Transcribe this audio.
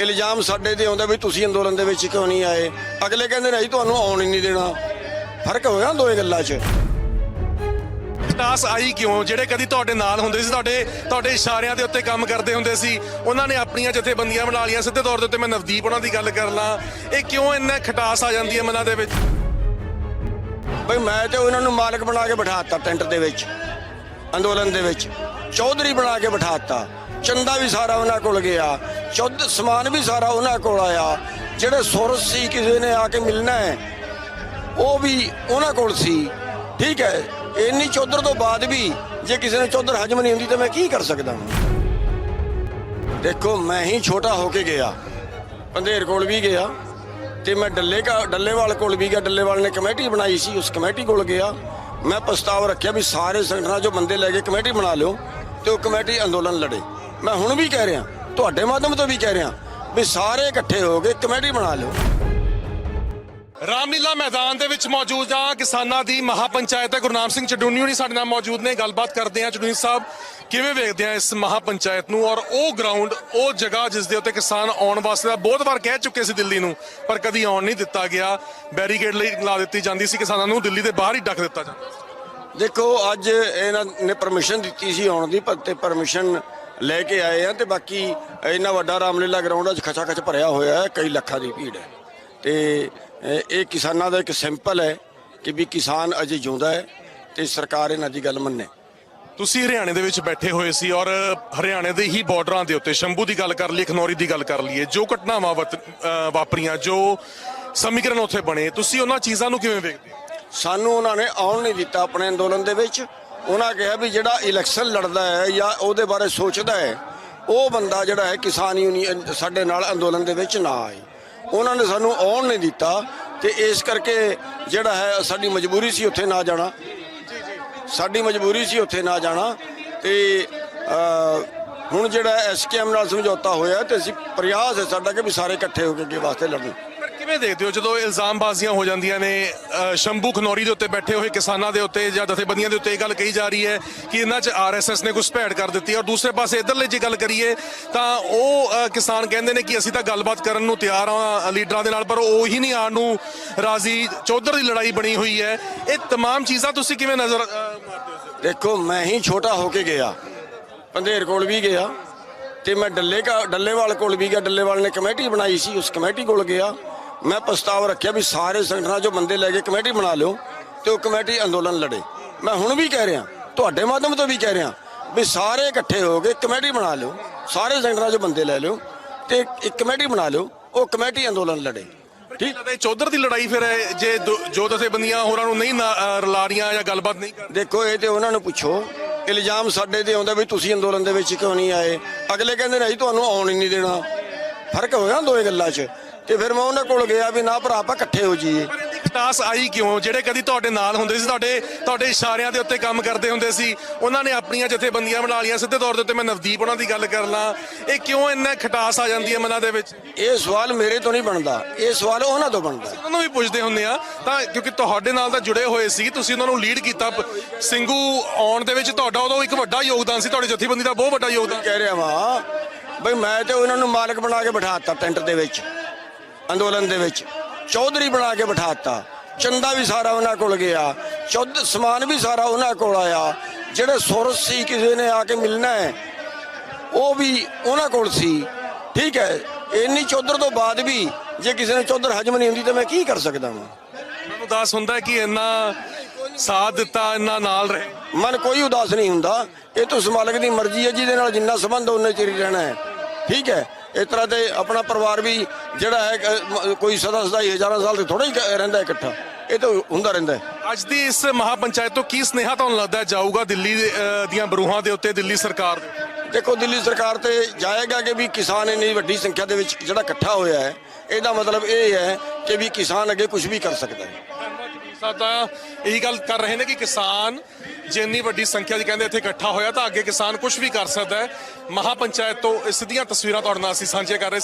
ਇਲਜ਼ਾਮ ਸਾਡੇ ਤੇ ਆਉਂਦਾ ਵੀ ਤੁਸੀਂ ਅੰਦੋਲਨ ਦੇ ਵਿੱਚ ਕਿਉਂ ਨਹੀਂ ਆਏ? ਅਗਲੇ ਕਹਿੰਦੇ ਨਹੀਂ ਤੁਹਾਨੂੰ ਆਉਣ ਹੀ ਨਹੀਂ ਦੇਣਾ। ਫ਼ਰਕ ਹੋਇਆ ਨਾ ਦੋਏ ਗੱਲਾਂ 'ਚ? ਟਾਸ ਆਈ ਕਿਉਂ? ਜਿਹੜੇ ਕਦੀ ਤੁਹਾਡੇ ਨਾਲ ਹੁੰਦੇ ਸੀ ਤੁਹਾਡੇ ਤੁਹਾਡੇ ਇਸ਼ਾਰਿਆਂ ਦੇ ਉੱਤੇ ਕੰਮ ਕਰਦੇ ਹੁੰਦੇ ਸੀ ਉਹਨਾਂ ਨੇ ਆਪਣੀਆਂ ਜਥੇਬੰਦੀਆਂ ਬਣਾ ਲਈਆਂ। ਸਿੱਧੇ ਤੌਰ ਦੇ ਉੱਤੇ ਮੈਂ ਨਵਦੀਪ ਉਹਨਾਂ ਦੀ ਗੱਲ ਕਰ ਲਾਂ। ਇਹ ਕਿਉਂ ਇੰਨਾ ਖਟਾਸ ਆ ਜਾਂਦੀ ਹੈ ਮਨਾਂ ਦੇ ਵਿੱਚ? ਬਈ ਮੈਂ ਤੇ ਉਹਨਾਂ ਨੂੰ ਮਾਲਕ ਬਣਾ ਕੇ ਬਿਠਾਤਾ ਟੈਂਟ ਦੇ ਵਿੱਚ ਅੰਦੋਲਨ ਦੇ ਵਿੱਚ। ਚੌਧਰੀ ਬਣਾ ਕੇ ਬਿਠਾਤਾ ਚੰਦਾ ਵੀ ਸਾਰਾ ਉਹਨਾਂ ਕੋਲ ਗਿਆ, ਚੌਧ ਸਮਾਨ ਵੀ ਸਾਰਾ ਉਹਨਾਂ ਕੋਲ ਆਇਆ। ਜਿਹੜੇ ਸੁਰਸ ਸੀ, ਕਿਸੇ ਨੇ ਆ ਕੇ ਮਿਲਣਾ ਹੈ, ਉਹ ਵੀ ਉਹਨਾਂ ਕੋਲ ਸੀ। ਠੀਕ ਹੈ, ਇੰਨੀ ਚੌਧਰ ਤੋਂ ਬਾਅਦ ਵੀ ਜੇ ਕਿਸੇ ਨੂੰ ਚੌਧਰ ਹਜਮ ਨਹੀਂ ਹੁੰਦੀ ਤਾਂ ਮੈਂ ਕੀ ਕਰ ਸਕਦਾ ਹਾਂ? ਦੇਖੋ, ਮੈਂ ਹੀ ਛੋਟਾ ਹੋ ਕੇ ਗਿਆ। ਪੰਧੇਰ ਕੋਲ ਵੀ ਗਿਆ ਤੇ ਮੈਂ ਡੱਲੇ ਕਾ, ਡੱਲੇਵਾਲ ਕੋਲ ਵੀ ਗਿਆ। ਡੱਲੇਵਾਲ ਨੇ ਕਮੇਟੀ ਬਣਾਈ ਸੀ, ਉਸ ਕਮੇਟੀ ਕੋਲ ਗਿਆ। ਮੈਂ ਪ੍ਰਸਤਾਵ ਰੱਖਿਆ ਵੀ ਸਾਰੇ ਸੰਗਠਨਾਂ ਚੋਂ ਬੰਦੇ ਲੈ ਕੇ ਕਮੇਟੀ ਬਣਾ ਲਿਓ ਤੇ ਉਹ ਕਮੇਟੀ ਅੰਦੋਲਨ ਲੜੇ। ਮੈਂ ਹੁਣ ਵੀ ਕਹਿ ਰਿਹਾ ਤੁਹਾਡੇ ਮਾਧਿਅਮ ਤੋਂ ਵੀ ਕਹਿ ਰਿਹਾ ਵੀ ਸਾਰੇ ਇਕੱਠੇ ਹੋ ਕੇ ਕਮੇਟੀ ਬਣਾ ਲਿਓ। ਰਾਮਲੀਲਾ ਮੈਦਾਨ ਦੇ ਵਿੱਚ ਮੌਜੂਦ ਆ ਕਿਸਾਨਾਂ ਦੀ ਮਹਾਪੰਚਾਇਤ ਹੈ। ਗੁਰਨਾਮ ਸਿੰਘ ਚਡੂਨੀ ਹੋਣੀ ਸਾਡੇ ਨਾਲ ਮੌਜੂਦ ਨੇ ਗੱਲਬਾਤ ਕਰਦੇ ਆ। ਚਡੂਨੀ ਸਾਹਿਬ ਕਿਵੇਂ ਵੇਖਦੇ ਆ ਇਸ ਮਹਾਪੰਚਾਇਤ ਨੂੰ? ਔਰ ਉਹ ਗਰਾਊਂਡ ਉਹ ਜਗ੍ਹਾ ਜਿਸ ਦੇ ਉੱਤੇ ਕਿਸਾਨ ਆਉਣ ਵਾਸਤੇ ਤਾਂ ਬਹੁਤ ਵਾਰ ਕਹਿ ਚੁੱਕੇ ਸੀ ਦਿੱਲੀ ਨੂੰ ਪਰ ਕਦੀ ਆਉਣ ਨਹੀਂ ਦਿੱਤਾ ਗਿਆ। ਬੈਰੀਕੇਡ ਲਈ ਲਾ ਦਿੱਤੀ ਜਾਂਦੀ ਸੀ ਕਿਸਾਨਾਂ ਨੂੰ ਦਿੱਲੀ ਦੇ ਬਾਹਰ ਹੀ ਡੱਕ ਦਿੱਤਾ ਜਾਂਦਾ। ਦੇਖੋ ਅੱਜ ਇਹਨਾਂ ਨੇ ਪਰਮਿਸ਼ਨ ਦਿੱਤੀ ਸੀ ਆਉਣ ਦੀ ਪਰ ਤੇ ਪਰਮਿਸ਼ਨ ਲੈ ਕੇ ਆਏ ਆ ਤੇ ਬਾਕੀ ਇੰਨਾ ਵੱਡਾ ਰਾਮਲੀਲਾ ਗਰਾਊਂਡ ਅੱਜ ਖਚਾ ਖਚ ਭਰਿਆ ਹੋਇਆ ਹੈ ਕਈ ਲੱਖਾਂ ਦੀ ਭੀੜ ਹੈ। ਤੇ ਇਹ ਕਿਸਾਨਾਂ ਦਾ ਇੱਕ ਸਿੰਪਲ ਹੈ ਕਿ ਵੀ ਕਿਸਾਨ ਅਜੇ ਜਿਉਂਦਾ ਹੈ ਤੇ ਸਰਕਾਰ ਇਹਨਾਂ ਦੀ ਗੱਲ ਮੰਨੇ। ਤੁਸੀਂ ਹਰਿਆਣੇ ਦੇ ਵਿੱਚ ਬੈਠੇ ਹੋਏ ਸੀ ਔਰ ਹਰਿਆਣੇ ਦੇ ਹੀ ਬਾਰਡਰਾਂ ਦੇ ਉੱਤੇ ਸ਼ੰਭੂ ਦੀ ਗੱਲ ਕਰ ਲਈ ਖਨੌਰੀ ਦੀ ਗੱਲ ਕਰ ਲਈਏ ਜੋ ਘਟਨਾਵਾਂ ਵਾਪਰੀਆਂ ਜੋ ਸਮੀਕਰਨ ਉੱਥੇ ਬਣੇ ਤੁਸੀਂ ਉਹਨਾਂ ਚੀਜ਼ਾਂ ਨੂੰ ਕਿਵੇਂ ਵੇਖਦੇ ਸਾਨੂੰ ਉਹਨਾਂ ਨੇ ਆਉਣ ਨਹੀਂ ਦਿੱਤਾ ਆਪਣੇ ਅੰਦੋਲਨ ਦੇ ਵਿੱਚ। ਉਹਨਾਂ ਕਿਹਾ ਵੀ ਜਿਹੜਾ ਇਲੈਕਸ਼ਨ ਲੜਦਾ ਹੈ ਜਾਂ ਉਹਦੇ ਬਾਰੇ ਸੋਚਦਾ ਹੈ, ਉਹ ਬੰਦਾ ਜਿਹੜਾ ਹੈ ਕਿਸਾਨ ਯੂਨੀਅਨ ਸਾਡੇ ਨਾਲ ਅੰਦੋਲਨ ਦੇ ਵਿੱਚ ਨਾ ਆਏ। ਉਹਨਾਂ ਨੇ ਸਾਨੂੰ ਆਉਣ ਨਹੀਂ ਦਿੱਤਾ ਤੇ ਇਸ ਕਰਕੇ ਜਿਹੜਾ ਹੈ ਸਾਡੀ ਮਜਬੂਰੀ ਸੀ ਉੱਥੇ ਨਾ ਜਾਣਾ। ਸਾਡੀ ਮਜਬੂਰੀ ਸੀ ਉੱਥੇ ਨਾ ਜਾਣਾ ਤੇ ਹੁਣ ਜਿਹੜਾ ਐਸਕੇਐਮ ਨਾਲ ਸਮਝੌਤਾ ਹੋਇਆ ਤੇ ਅਸੀਂ ਪ੍ਰਯਾਸ ਹੈ ਸਾਡਾ ਕਿ ਵੀ ਸਾਰੇ ਇਕੱਠੇ ਹੋ ਕੇ ਅੱਗੇ ਵਾਸਤੇ ਲੜਨ। ਕਿਵੇਂ ਦੇਖਦੇ ਹੋ ਜਦੋਂ ਇਲਜ਼ਾਮਬਾਜ਼ੀਆਂ ਹੋ ਜਾਂਦੀਆਂ ਨੇ ਅਹ ਸ਼ੰਭੂ ਖਨੌਰੀ ਦੇ ਉੱਤੇ ਬੈਠੇ ਹੋਏ ਕਿਸਾਨਾਂ ਦੇ ਉੱਤੇ ਜਾਂ ਜਥੇਬੰਦੀਆਂ ਦੇ ਉੱਤੇ ਇਹ ਗੱਲ ਕਹੀ ਜਾ ਰਹੀ ਹੈ ਕਿ ਇਹਨਾਂ 'ਚ ਆਰਐਸਐਸ ਨੇ ਘੁਸਪੈਠ ਕਰ ਦਿੱਤੀ ਔਰ ਦੂਸਰੇ ਪਾਸੇ ਇਧਰਲੇ ਜੇ ਗੱਲ ਕਰੀਏ ਤਾਂ ਉਹ ਅਹ ਕਿਸਾਨ ਕਹਿੰਦੇ ਨੇ ਕਿ ਅਸੀਂ ਤਾਂ ਗੱਲਬਾਤ ਕਰਨ ਨੂੰ ਤਿਆਰ ਹਾਂ ਲੀਡਰਾਂ ਦੇ ਨਾਲ ਪਰ ਉਹ ਹੀ ਨਹੀਂ ਆਉਣ ਨੂੰ ਰਾਜ਼ੀ ਚੌਧਰ ਦੀ ਲੜਾਈ ਬਣੀ ਹੋਈ ਹੈ ਇਹ तमाम ਚੀਜ਼ਾਂ ਤੁਸੀਂ ਕਿਵੇਂ ਨਜ਼ਰ ਅਹ, ਮਾਰਦੇ ਹੋ ਦੇਖੋ ਮੈਂ ਹੀ ਛੋਟਾ ਹੋ ਕੇ ਗਿਆ ਪੰਧੇਰ ਕੋਲ ਵੀ ਗਿਆ ਤੇ ਮੈਂ ਡੱਲੇ ਕਾ ਡੱਲੇਵਾਲ ਕੋਲ ਵੀ ਗਿਆ ਡੱਲੇਵਾਲ ਨੇ ਕਮੇਟੀ ਬਣਾਈ ਸੀ ਉਸ ਕਮੇਟੀ ਕੋਲ ਗਿਆ ਮੈਂ ਪ੍ਰਸਤਾਵ ਰੱਖਿਆ ਵੀ ਸਾਰੇ ਸੰਗਠਨਾਂ ਚੋਂ ਬੰਦੇ ਲੈ ਕੇ ਕਮੇਟੀ ਬਣਾ ਲਿਓ ਤੇ ਉਹ ਕਮੇਟੀ ਅੰਦੋਲਨ ਲੜੇ। ਮੈਂ ਹੁਣ ਵੀ ਕਹਿ ਰਿਹਾ ਤੁਹਾਡੇ ਮਾਧਿਅਮ ਤੋਂ ਵੀ ਕਹਿ ਰਿਹਾ ਵੀ ਸਾਰੇ ਇਕੱਠੇ ਹੋ ਕੇ ਕਮੇਟੀ ਬਣਾ ਲਿਓ ਸਾਰੇ ਸੰਗਠਨਾਂ ਚੋਂ ਬੰਦੇ ਲੈ ਲਿਓ ਤੇ ਇੱਕ ਕਮੇਟੀ ਬਣਾ ਲਿਓ ਉਹ ਕਮੇਟੀ ਅੰਦੋਲਨ ਲੜੇ। ਠੀਕ? ਇਹ ਚੌਧਰ ਦੀ ਲੜਾਈ ਫਿਰ ਹੈ, ਜੇ ਜੋ ਜਥੇਬੰਦੀਆਂ ਹੋਰਾਂ ਨੂੰ ਨਹੀਂ ਨਾ- ਅਹ, ਰਲਾ ਰਹੀਆਂ ਜਾਂ ਗੱਲਬਾਤ ਨਹੀਂ ਕਰ ਦੇਖੋ ਇਹ ਤੇ ਉਹਨਾਂ ਨੂੰ ਪੁੱਛੋ। ਇਲਜ਼ਾਮ ਸਾਡੇ ਤੇ ਆਉਂਦਾ ਵੀ ਤੁਸੀਂ ਅੰਦੋਲਨ ਦੇ ਵਿੱਚ ਕਿਉਂ ਨਹੀਂ ਆਏ? ਅਗਲੇ ਕਹਿੰਦੇ ਨਹੀਂ ਤੁਹਾਨੂੰ ਆਉਣ ਹੀ ਨਹੀਂ ਦੇਣਾ। ਫ਼ਰਕ ਹੋਇਆ ਨਾ ਦੋਏ ਗੱਲਾਂ 'ਚ। ਤੇ ਫਿਰ ਮੈਂ ਉਹਨਾਂ ਕੋਲ ਗਿਆ ਵੀ ਨਾ ਭਰਾ ਆਪਾਂ ਇਕੱਠੇ ਹੋ ਜਾਈਏ। ਪਰ ਇਹਦੀ ਖਟਾਸ ਆਈ ਕਿਉਂ? ਜਿਹੜੇ ਕਦੀ ਤੁਹਾਡੇ ਨਾਲ ਹੁੰਦੇ ਸੀ ਤੁਹਾਡੇ ਤੁਹਾਡੇ ਇਸ਼ਾਰਿਆਂ ਦੇ ਉੱਤੇ ਕੰਮ ਕਰਦੇ ਹੁੰਦੇ ਸੀ ਉਹਨਾਂ ਨੇ ਆਪਣੀਆਂ ਜਥੇਬੰਦੀਆਂ ਬਣਾ ਲਈਆਂ ਸਿੱਧੇ ਤੌਰ ਦੇ ਉੱਤੇ ਮੈਂ ਨਵਦੀਪ ਉਹਨਾਂ ਦੀ ਗੱਲ ਕਰ ਲਾਂ। ਇਹ ਕਿਉਂ ਇੰਨਾ ਖਟਾਸ ਆ ਜਾਂਦੀ ਹੈ ਮਨਾਂ ਦੇ ਵਿੱਚ? ਇਹ ਸਵਾਲ ਮੇਰੇ ਤੋਂ ਨਹੀਂ ਬਣਦਾ। ਇਹ ਸਵਾਲ ਉਹਨਾਂ ਤੋਂ ਬਣਦਾ। ਉਹਨਾਂ ਨੂੰ ਵੀ ਪੁੱਛਦੇ ਹੁੰਦੇ ਆ ਤਾਂ ਕਿਉਂਕਿ ਤੁਹਾਡੇ ਨਾਲ ਤਾਂ ਜੁੜੇ ਹੋਏ ਸੀ ਤੁਸੀਂ ਉਹਨਾਂ ਨੂੰ ਲੀਡ ਕੀਤਾ। ਸਿੰਘੂ ਆਉਣ ਦੇ ਵਿੱਚ ਤੁਹਾਡਾ ਉਦੋਂ ਇੱਕ ਵੱਡਾ ਯੋਗਦਾਨ ਸੀ ਤੁਹਾਡੀ ਜਥੇਬੰਦੀ ਦਾ ਬਹੁਤ ਵੱਡਾ ਯੋਗਦਾਨ। ਕਹਿ ਰਿਹਾ ਵਾਂ ਬਈ ਮੈਂ ਤੇ ਉਹਨਾਂ ਨੂੰ ਮਾਲਕ ਬਣਾ ਕੇ ਬਿਠਾਤਾ ਟੈਂਟ ਦੇ ਵਿੱਚ। ਅੰਦੋਲਨ ਦੇ ਵਿੱਚ ਚੌਧਰੀ ਬਣਾ ਕੇ ਬਿਠਾਤਾ। ਚੰਦਾ ਵੀ ਸਾਰਾ ਉਹਨਾਂ ਕੋਲ ਗਿਆ। ਚੌਧ ਸਮਾਨ ਵੀ ਸਾਰਾ ਉਹਨਾਂ ਕੋਲ ਆਇਆ। ਜਿਹੜੇ ਸੁਰਸ ਸੀ ਕਿਸੇ ਨੇ ਆ ਕੇ ਮਿਲਣਾ ਹੈ ਉਹ ਵੀ ਉਹਨਾਂ ਕੋਲ ਸੀ। ਠੀਕ ਹੈ ਇੰਨੀ ਚੌਧਰ ਤੋਂ ਬਾਅਦ ਵੀ ਜੇ ਕਿਸੇ ਨੂੰ ਚੌਧਰ ਹਜਮ ਨਹੀਂ ਹੁੰਦੀ ਤਾਂ ਮੈਂ ਕੀ ਕਰ ਸਕਦਾ ਹਾਂ ਮੈਨੂੰ ਦੱਸ ਹੁੰਦਾ ਕਿ ਇੰਨਾ ਸਾਥ ਦਿੱਤਾ ਇੰਨਾ ਨਾਲ ਰਹੇ। ਮਨ ਕੋਈ ਉਦਾਸ ਨਹੀਂ ਹੁੰਦਾ। ਇਹ ਤਾਂ ਉਸ ਮਾਲਕ ਦੀ ਮਰਜ਼ੀ ਹੈ ਜਿਹਦੇ ਨਾਲ ਜਿੰਨਾ ਸੰਬੰਧ ਉਹਨੇ ਚਿਰ ਰਹਿਣਾ ਹੈ। ਠੀਕ ਹੈ ਇਸ ਤਰ੍ਹਾਂ ਤੇ ਆਪਣਾ ਪਰਿਵਾਰ ਵੀ ਜਿਹੜਾ ਹੈ ਕੋਈ ਸਦਾ ਸਦਾ ਹੀ ਹਜ਼ਾਰਾਂ ਸਾਲ ਤੇ ਥੋੜਾ ਹੀ ਰਹਿੰਦਾ ਇਕੱਠਾ। ਇਹ ਤਾਂ ਹੁੰਦਾ ਰਹਿੰਦਾ ਅੱਜ ਦੀ ਇਸ ਮਹਾਪੰਚਾਇਤ ਤੋਂ ਕੀ ਸਨੇਹਾ ਤੁਹਾਨੂੰ ਲੱਗਦਾ ਜਾਊਗਾ ਦਿੱਲੀ ਦੇ, ਦੀਆਂ ਬਰੂਹਾਂ ਦੇ ਉੱਤੇ ਦਿੱਲੀ ਸਰਕਾਰ ਦੇ? ਦੇਖੋ ਦਿੱਲੀ ਸਰਕਾਰ ਤੇ ਜਾਏਗਾ ਕਿ ਵੀ ਕਿਸਾਨ ਇੰਨੀ ਵੱਡੀ ਸੰਖਿਆ ਦੇ ਵਿੱਚ ਜਿਹੜਾ ਇਕੱਠਾ ਹੋਇਆ ਹੈ ਇਹਦਾ ਮਤਲਬ ਇਹ ਹੈ ਕਿ ਵੀ ਕਿਸਾਨ ਅੱਗੇ ਕੁਝ ਵੀ ਕਰ ਸਕਦਾ ਹੈ। ਤਾਂ ਇਹੀ ਗੱਲ ਕਰ ਰਹੇ ਨੇ ਕਿ ਕਿਸਾਨ ਜੇ ਇੰਨੀ ਵੱਡੀ ਸੰਖਿਆ 'ਚ ਕਹਿੰਦੇ ਇੱਥੇ ਇਕੱਠਾ ਹੋਇਆ ਤਾਂ ਅੱਗੇ ਕਿਸਾਨ ਕੁਝ ਵੀ ਕਰ ਸਕਦਾ ਹੈ। ਮਹਾਪੰਚਾਇਤ ਤੋਂ ਇਸ ਦੀਆਂ ਤਸਵੀਰਾਂ ਤੁਹਾਡੇ ਨਾਲ ਅਸੀਂ ਸਾਂਝੇ ਕਰ ਰਹੇ ਸੀ।